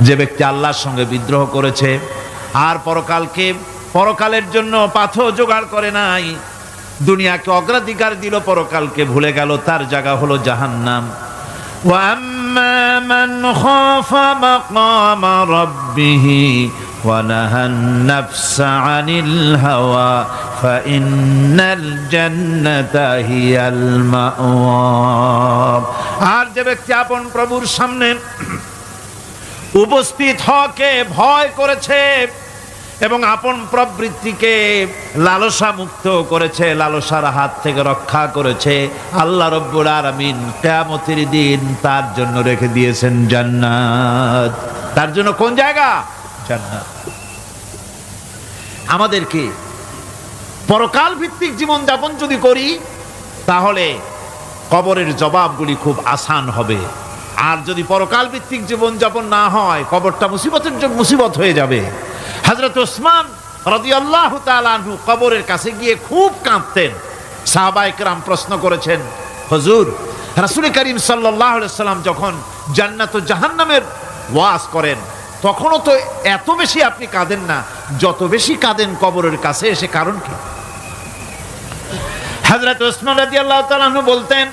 যে ব্যক্তি আল্লাহর সঙ্গে বিদ্রোহ করেছে আর পরকালকে পরকালের জন্য পাথর জোগাড় করে নাই দুনিয়াকে অগ্রাধিকার দিল পরকালকে ভুলে গেল তার জায়গা হলো জাহান্নাম وأما من خاف مقام ربه ونهى النفس عن الهوى فإن الجنة هي المأوى আর যে ব্যক্তি আপন প্রভুর সামনে উপস্থিত হকে ভয় করেছে এবং আপন প্রবৃত্তিকে লালসা মুক্ত করেছে, লালসার হাত থেকে রক্ষা করেছে। আল্লাহ রব্বুল আলামিন কিয়ামতের দিন তার জন্য রেখে দিয়েছেন জান্নাত। তার জন্য কোন জায়গা? জান্নাত। আমাদেরকে পরকাল ভিত্তিক জীবন যাপন যদি করি, তাহলে কবরের জবাবগুলি খুব আসান হবে। আর যদি পরকাল ভিত্তিক জীবন যাপন না হয়, কবরটা মুসিবতের মুসিবত হয়ে যাবে। হজরত ওসমান রদি আল্লাহ তালু কবরের কাছে গিয়ে খুব কাঁদতেন। সাহবাইকরাম প্রশ্ন করেছেন, হজুর, রাসুল করিম সাল্লাম যখন জান্নাত জাহান্নামের ওয়াজ করেন, তখনও তো এত বেশি আপনি কাঁদেন না। যত বেশি কাঁদেন কবরের কাছে এসে কারণ কি? হজরত ওসমান রাজি আল্লাহ তালু বলতেন,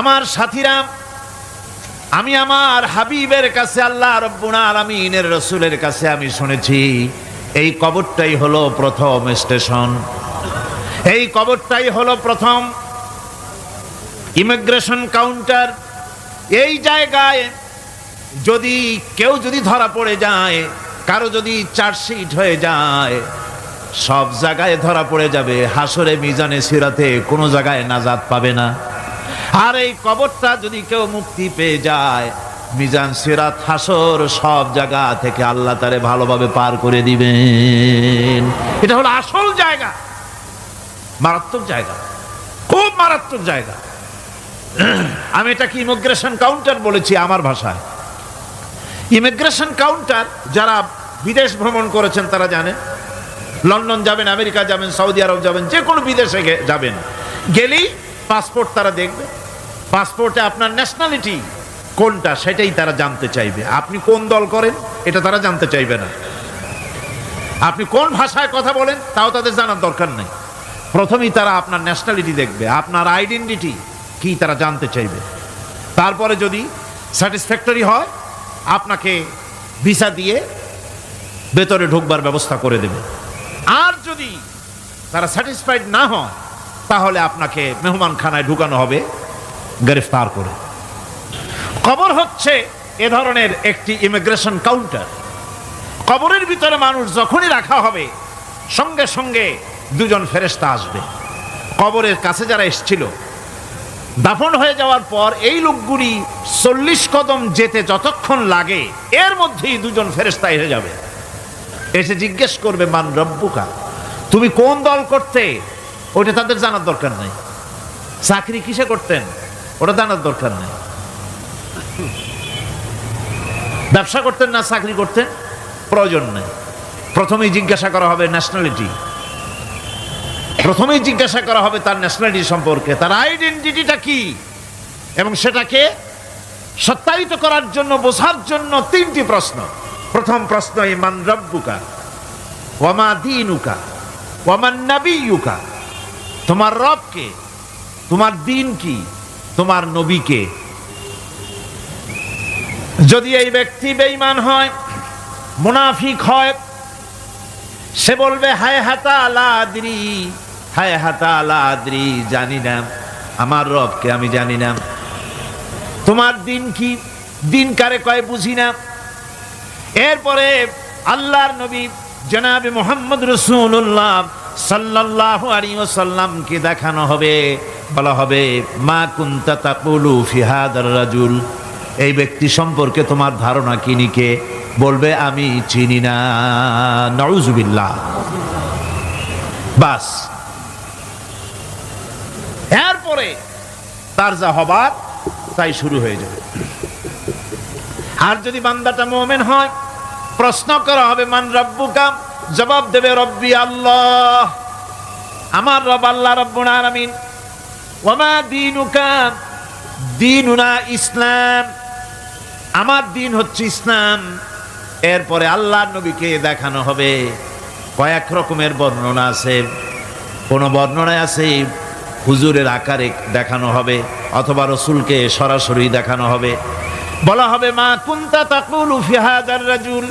আমার সাথীরা আমি আমার হাবিবের কাছে আল্লাহ রব্বুল আলামিনের রসুলের কাছে আমি শুনেছি, এই কবরটাই হলো প্রথম স্টেশন। এই কবরটাই হলো প্রথম ইমিগ্রেশন কাউন্টার। এই জায়গায় যদি কেউ যদি ধরা পড়ে যায়, কারও যদি চার্জশিট হয়ে যায়, সব জায়গায় ধরা পড়ে যাবে। হাসরে মিজানে সিরাতে কোনো জায়গায় নাজাত পাবে না। আর এই কবরটা যদি কেউ মুক্তি পেয়ে যায়, মিজান, সিরাত, হাসর সব জায়গা থেকে আল্লাহ তারে ভালোভাবে পার করে দিবেন। এটা হলো আসল জায়গা। মারাত্মক জায়গা। খুব মারাত্মক জায়গা। আমি এটাকে ইমিগ্রেশন কাউন্টার বলেছি আমার ভাষায়? ইমিগ্রেশন কাউন্টার যারা বিদেশ ভ্রমণ করেছেন তারা জানেন। লন্ডন যাবেন, আমেরিকা যাবেন, সৌদি আরব যাবেন, যে কোনো বিদেশে যাবেন। গেলেই পাসপোর্ট তারা দেখবে। পাসপোর্টে আপনার ন্যাশনালিটি কোনটা সেটাই তারা জানতে চাইবে। আপনি কোন দল করেন, এটা তারা জানতে চাইবে না। আপনি কোন ভাষায় কথা বলেন, তাও তাদের জানার দরকার নেই। প্রথমেই তারা আপনার ন্যাশনালিটি দেখবে, আপনার আইডেন্টিটি কি তারা জানতে চাইবে। তারপরে যদি স্যাটিসফ্যাক্টরি হয়, আপনাকে ভিসা দিয়ে ভেতরে ঢুকবার ব্যবস্থা করে দেবে। আর যদি তারা স্যাটিসফাইড না হয় তাহলে আপনাকে মেহমান খানায় ঢুকানো হবে। গ্রেফতার করে। কবর হচ্ছে এ ধরনের একটি ইমিগ্রেশন কাউন্টার কবরের ভিতরে মানুষ যখনই রাখা হবে, সঙ্গে সঙ্গে দুজন ফেরেস্তা আসবে। কবরের কাছে যারা এসছিল, দাফন হয়ে যাওয়ার পর এই লোকগুলি চল্লিশ কদম যেতে যতক্ষণ লাগে, এর মধ্যেই দুজন ফেরেস্তা এসে যাবে। এসে জিজ্ঞেস করবে, মান রব্বুকা, তুমি কোন দল করতে? ওটা তাদের জানার দরকার নাই। চাকরি কিসে করতেন? ওটা জানার দরকার নেই। ব্যবসা করতেন না, চাকরি করতেন, প্রয়োজন নেই। প্রথমেই জিজ্ঞাসা করা হবে ন্যাশনালিটি প্রথমেই জিজ্ঞাসা করা হবে তার ন্যাশনালিটি সম্পর্কে। তার আইডেন্টিটিটা কি? এবং সেটাকে সত্যায়িত করার জন্য, বোঝার জন্য তিনটি প্রশ্ন। প্রথম প্রশ্ন, ইমান রব্বুকা? ওয়ামা দিনুকা? ওয়ামান নাবিয়ুকা? তোমার রবকে? তোমার দিন কি? তোমার নবীকে। যদি এই ব্যক্তি বেঈমান হয়, মুনাফিক হয়, সে বলবে, হায় হাতা আলাদ্রি হায় হাতা আলাদ্রি জানি না, আমার রবকে আমি জানি না। তোমার দিন কি? দিন কারে কয় বুঝি না। এরপরে আল্লাহর নবী জনাবে মোহাম্মদ রসুল্লাহ সাল্লাল্লাহু আলাইহি ওয়াসাল্লামকে দেখানো হবে। বলা হবে, মা কুনতা তাকুলু ফি হাদার রাজুল। এই ব্যক্তি সম্পর্কে তোমার ধারণা কি নিকে? বলবে, আমি চিনি না। নউজুবিল্লাহ। বাস। এরপরে তার যা হবার, তাই শুরু হয়ে যাবে। আর যদি বান্দাটা মোমেন হয়, প্রশ্ন করা হবে, মান রব্বুকা? জবাব দেবে, রব্বি আল্লাহ। আমার রব আল্লাহ রব্বুল আলামিন ওয়ামা দিনুকা? দিনুনা ইসলাম। আমার দিন হচ্ছে ইসলাম। এরপরে আল্লাহ নবীকে দেখানো হবে। কয়েক রকমের বর্ণনা আছে। কোন বর্ণনায় আছে, হুজুরের আকারে দেখানো হবে অথবা রসুলকে সরাসরি দেখানো হবে। বলা হবে, মা কুন্তা তাকুল ফিহাদার রাজুল?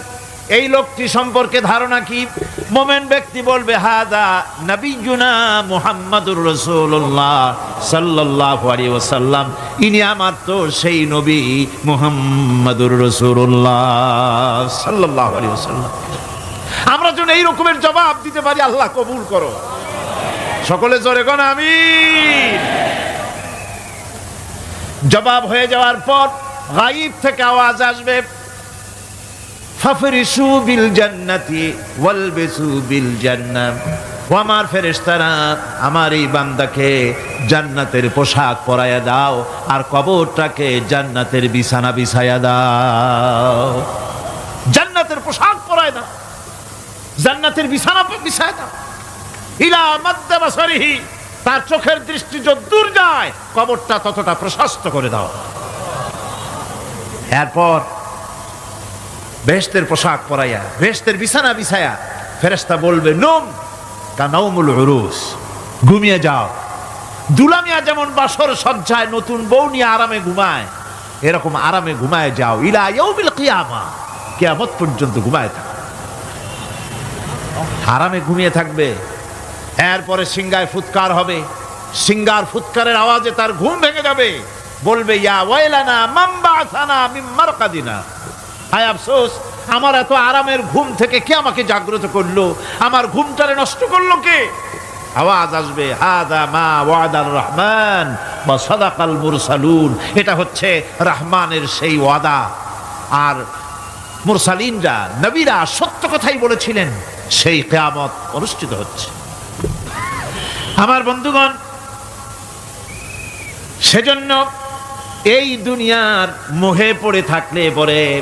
এই লোকটি সম্পর্কে ধারণা কি? মোমেন ব্যক্তি বলবে, হাদা নবীজুনা মুহাম্মাদুর রাসূলুল্লাহ সাল্লাল্লাহু আলাইহি ওয়াসাল্লাম। ইনি আমার তো সেই নবী মুহাম্মাদুর রাসূলুল্লাহ সাল্লাল্লাহু আলাইহি ওয়াসাল্লাম। আমরা যেন এই রকমের জবাব দিতে পারি, আল্লাহ কবুল করো। সকলে জোরে কোন আমিন। জবাব হয়ে যাওয়ার পর গাইব থেকে আওয়াজ আসবে। ফাফরিসু বিল জান্নাতি ওয়ালবিসু বিল জান্নাম। ও আমার ফেরেশতারা, আমার এই বান্দাকে জান্নাতের পোশাক পরায়া দাও আর কবরটাকে জান্নাতের বিছানা বিছায়া দাও। জান্নাতের পোশাক পরায় দাও, জান্নাতের বিছানা বিছায় দাও। ইলা মাদ্দা বাসারিহি, তার চোখের দৃষ্টি যদ্দূর যায়, কবরটা ততটা প্রশস্ত করে দাও। এরপর বেহেস্তের পোশাক পরাইয়া বেহেস্তের বিছানা বিছায়া ফেরেস্তা বলবে, নোম, তা কানাউমুল উরুস, ঘুমিয়ে যাও। দুলামিয়া যেমন বাসর সজ্জায় নতুন বউ নিয়ে আরামে ঘুমায়, এরকম আরামে ঘুমায় যাও। ইলা ইয়াউমিল কিয়ামা, কিয়ামত পর্যন্ত ঘুমায় থাকো। আরামে ঘুমিয়ে থাকবে। এরপরে সিঙ্গায় ফুৎকার হবে। সিঙ্গার ফুৎকারের আওয়াজে তার ঘুম ভেঙে যাবে। বলবে, ইয়া ওয়াইলানা মাম্বা আসানা মিন মারকাদিনা। হায় আফসোস, আমার এত আরামের ঘুম থেকে কে আমাকে জাগ্রত করল? আমার ঘুমটারে নষ্ট করল কে? আওয়াজ আসবে, হাদা মা ওয়াদার রহমান, বা সাদাকাল মুরসালুন। এটা হচ্ছে রহমানের সেই ওয়াদা। আর মুরসালিনরা, নবীরা সত্য কথাই বলেছিলেন, সেই কেয়ামত অনুষ্ঠিত হচ্ছে। আমার বন্ধুগণ, সেজন্য এই দুনিয়ার মোহে পড়ে থাকলে পরে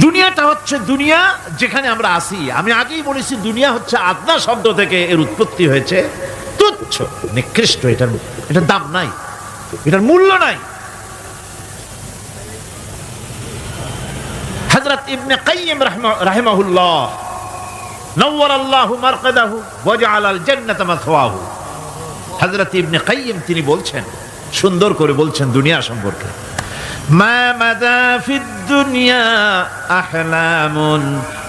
দুনিয়াটা হচ্ছে দুনিয়া যেখানে আমরা আসি আমি আগেই বলেছি, দুনিয়া হচ্ছে আদনা শব্দ থেকে এর উৎপত্তি হয়েছে। তুচ্ছ, নিকৃষ্ট, এটার এটার দাম নাই, এটার মূল্য নাই। হযরত ইবনে রাহমা- রাহিমাহুল্লাহ নওয়ার আল্লাহু আল জান্নাত হযরত ইবনে কাইয়িম তিনি বলছেন, সুন্দর করে বলছেন দুনিয়া সম্পর্কে। মা মাদা ফিদ দুনিয়া আহলামুন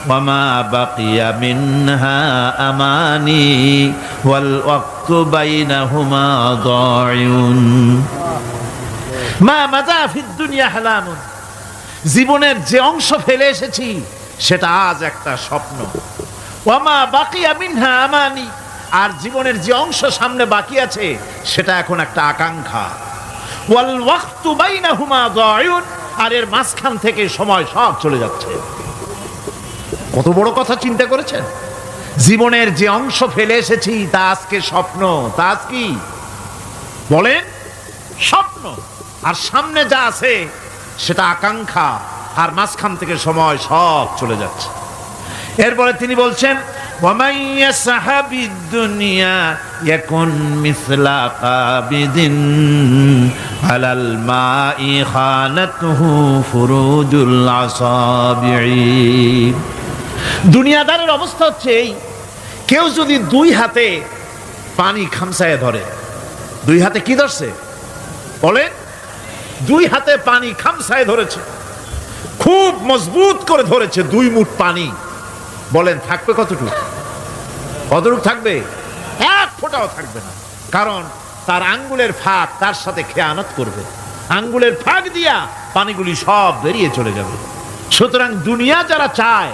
وما بقي منها أماني والوقت بينهما ضاع মা মাদা ফিদ দুনিয়া আহলামুন জীবনের যে অংশ ফেলে এসেছি সেটা আজ একটা স্বপ্ন ওয়ামা বাকিয়া মিনহা আমানি আর জীবনের যে অংশ সামনে বাকি আছে সেটা এখন একটা আকাঙ্ক্ষা আর এর মাঝখান থেকে সময় সব চলে যাচ্ছে। কত বড় কথা চিন্তা করেছেন? জীবনের যে অংশ ফেলে এসেছি, তা আজকে স্বপ্ন, তা আজ কি? বলেন, স্বপ্ন। আর সামনে যা আছে, সেটা আকাঙ্ক্ষা, আর মাঝখান থেকে সময় সব চলে যাচ্ছে। এরপরে তিনি বলছেন ومن يسحب الدنيا يكن مثل قابض على الماء خانته فروج الأصابع দুনিয়াদারের অবস্থা হচ্ছে এই কেউ যদি দুই হাতে পানি খামসায় ধরে দুই হাতে কি ধরছে বলেন দুই হাতে পানি খামসায় ধরেছে খুব মজবুত করে ধরেছে দুই মুঠ পানি বলেন থাকবে কতটুকু কতটুকু থাকবে, এক ফোঁটাও থাকবে না। কারণ তার আঙ্গুলের ফাঁক তার সাথে খেয়ানত করবে। আঙ্গুলের ফাঁক দিয়া পানিগুলি সব বেরিয়ে চলে যাবে। সুতরাং দুনিয়া যারা চায়,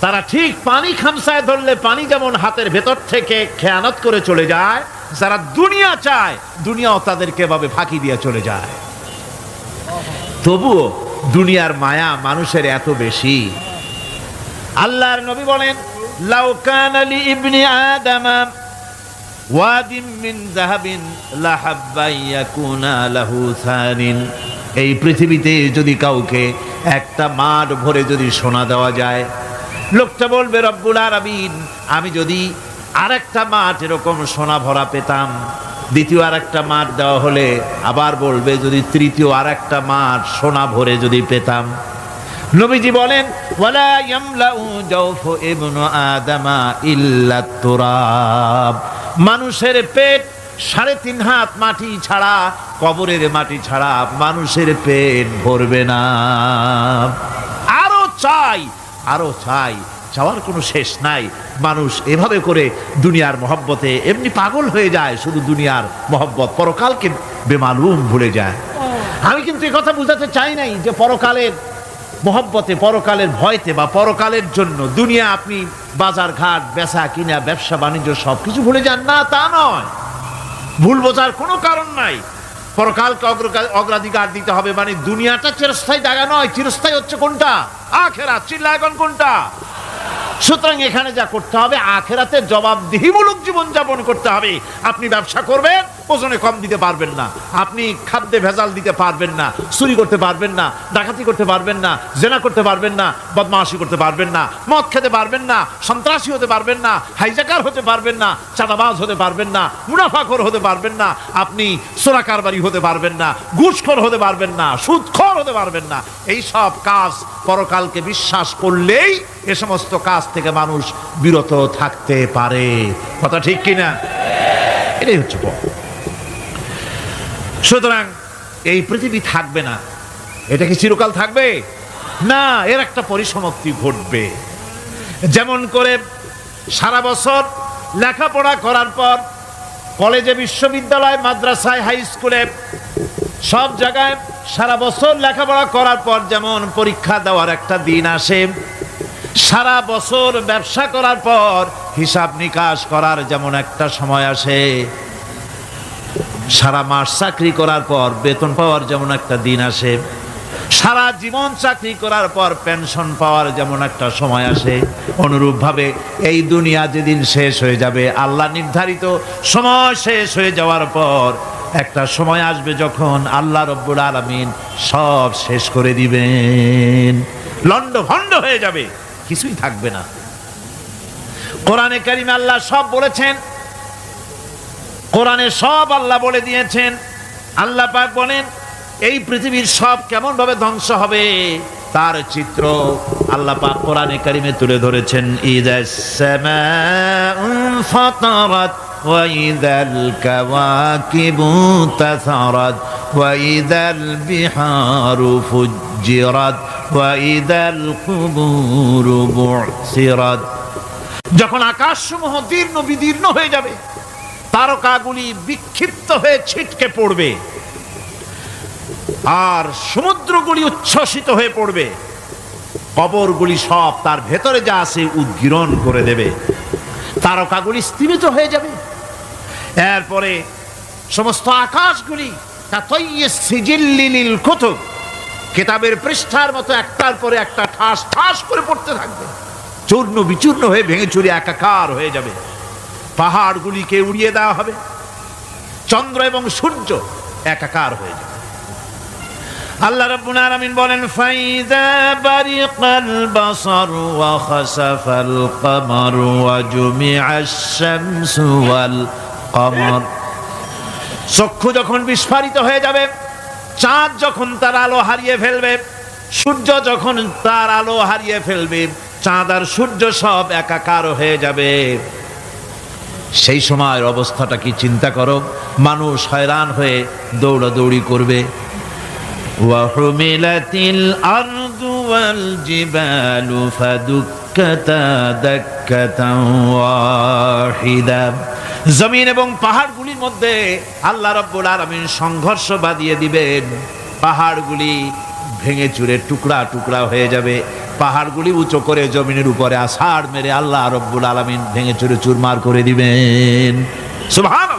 তারা ঠিক পানি খামসায় ধরলে পানি যেমন হাতের ভেতর থেকে খেয়ানত করে চলে যায়, যারা দুনিয়া চায়, দুনিয়াও তাদেরকে এভাবে ফাঁকি দিয়ে চলে যায়। তবুও দুনিয়ার মায়া মানুষের এত বেশি। আল্লাহর নবী বলেন লাউ কানা লি ইবনি আদামা ওয়াদিম মিন যাহাবিন লাহাব্বা ইয়াকুনা লাহু থানিন এই পৃথিবীতে যদি কাউকে একটা মাঠ ভরে যদি সোনা দেওয়া যায়, লোকটা বলবে, রব্বুল আলামিন, আমি যদি আরেকটা মাঠ এরকম সোনা ভরা পেতাম। দ্বিতীয় আরেকটা মাঠ দেওয়া হলে আবার বলবে, যদি তৃতীয় আরেকটা মাঠ সোনা ভরে যদি পেতাম। নবীজি বলেন ইল্লা মানুষের পেট সাড়ে তিন হাত মাটি ছাড়া, কবরের মাটি ছাড়া মানুষের পেট ভরবে না। আরও চাই আরও চাই চাওয়ার কোনো শেষ নাই। মানুষ এভাবে করে দুনিয়ার মহব্বতে এমনি পাগল হয়ে যায়, শুধু দুনিয়ার মহব্বত। পরকালকে বেমালুম ভুলে যায়। আমি কিন্তু কথা বুঝাতে চাই নাই যে পরকালের মহব্বতে, পরকালের ভয়তে বা পরকালের জন্য দুনিয়া আপনি বাজার ঘাট, বেচা কিনা, ব্যবসা, বাণিজ্য সব কিছু ভুলে যান। না, তা নয়। ভুল বোঝার কোনো কারণ নাই। পরকালকে অগ্রাধিকার দিতে হবে মানে দুনিয়াটা চিরস্থায়ী জায়গা নয়। চিরস্থায়ী হচ্ছে কোনটা? আখেরা চিল্লা এখন কোনটা? সুতরাং এখানে যা করতে হবে, আখেরাতে জবাবদিহিমূলক জীবনযাপন করতে হবে। আপনি ব্যবসা করবেন ওজনে কম দিতে পারবেন না আপনি খাদ্যে ভেজাল দিতে পারবেন না চুরি করতে পারবেন না ডাকাতি করতে পারবেন না জেনা করতে পারবেন না বদমাশি করতে পারবেন না মদ খেতে পারবেন না সন্ত্রাসী হতে পারবেন না হাইজাকার হতে পারবেন না চাঁদাবাজ হতে পারবেন না মুনাফাখোর হতে পারবেন না আপনি সোনা কারবারি হতে পারবেন না ঘুষখোর হতে পারবেন না সুদখোর হতে পারবেন না এই সব কাজ পরকালকে বিশ্বাস করলেই এ সমস্ত কাজ থেকে মানুষ বিরত থাকতে পারে কথা ঠিক কিনা এটাই হচ্ছে পথ। সুতরাং এই পৃথিবী থাকবে না। এটা কি চিরকাল থাকবে? না, এর একটা পরিসমাপ্তি ঘটবে। যেমন করে সারা বছর লেখাপড়া করার পর কলেজে, বিশ্ববিদ্যালয়, মাদ্রাসায়, হাই স্কুলে সব জায়গায় সারা বছর লেখাপড়া করার পর যেমন পরীক্ষা দেওয়ার একটা দিন আসে, সারা বছর ব্যবসা করার পর হিসাব নিকাশ করার যেমন একটা সময় আসে। সারা মাস চাকরি করার পর বেতন পাওয়ার যেমন একটা দিন আসে, সারা জীবন চাকরি করার পর পেনশন পাওয়ার যেমন একটা সময় আসে, অনুরূপভাবে এই দুনিয়া যেদিন শেষ হয়ে যাবে, আল্লাহ নির্ধারিত সময় শেষ হয়ে যাওয়ার পর একটা সময় আসবে যখন আল্লাহ রব্বুল আলমিন সব শেষ করে দিবেন। লন্ড ভণ্ড হয়ে যাবে, কিছুই থাকবে না। কোরআনে কারিমে আল্লাহ সব বলেছেন কোরআনে সব আল্লাহ বলে দিয়েছেন আল্লাহ পাক বলেন এই পৃথিবীর সব কেমন ভাবে ধ্বংস হবে তার চিত্র আল্লাহ পাক কোরআনে কারিমে তুলে ধরেছেন ইদাস সামাউন ফাতারাত وإذا الكواكب انتثرت وإذا البحار فجرت وإذا القبور بعثرت যখন আকাশসমূহ দীর্ণ বিদীর্ণ হয়ে যাবে তারকাগুলি বিক্ষিপ্ত হয়ে ছিটকে পড়বে। আর সমুদ্রগুলি উচ্ছ্বসিত হয়ে পড়বে। কবরগুলি সব তার ভেতরে যা আছে উদ্গীরণ করে দেবে। তারকাগুলি স্থিমিত হয়ে যাবে। এরপরে সমস্ত আকাশগুলি তাতইয়ে সিজিল্লিলিল কুতুব, কেতাবের পৃষ্ঠার মতো একটার পরে একটা ঠাস ঠাস করে পড়তে থাকবে। চূর্ণ বিচূর্ণ হয়ে ভেঙে চুরি একাকার হয়ে যাবে। পাহাড়গুলিকে উড়িয়ে দেওয়া হবে। চন্দ্র এবং সূর্য একাকার হয়ে যাবে। আল্লাহ রাব্বুল আলামিন বলেন ফাইদা বারিকাল বাসার ওয়া খাসাফাল কমার ওয়া জুমিআশ শামসু ওয়াল কমর। চক্ষু যখন বিস্ফারিত হয়ে যাবে, চাঁদ যখন তার আলো হারিয়ে ফেলবে, সূর্য যখন তার আলো হারিয়ে ফেলবে, চাঁদ আর সূর্য সব একাকার হয়ে যাবে। সেই সময়ের অবস্থাটা কি চিন্তা করো মানুষ হয়রান হয়ে দৌড়াদৌড়ি করবে وحملت الأرض والجبال فدكتا دكة واحدة জমিন এবং পাহাড়গুলির মধ্যে আল্লাহ রব্বুল আলামিন সংঘর্ষ বাঁধিয়ে দিবেন পাহাড়গুলি ভেঙে চুরে টুকরা টুকরা হয়ে যাবে পাহাড়গুলি উঁচু করে জমিনের উপরে আষাঢ় মেরে আল্লাহ রব্বুল আলমিন ভেঙে চুরে চুরমার করে দিবেন। সুবহান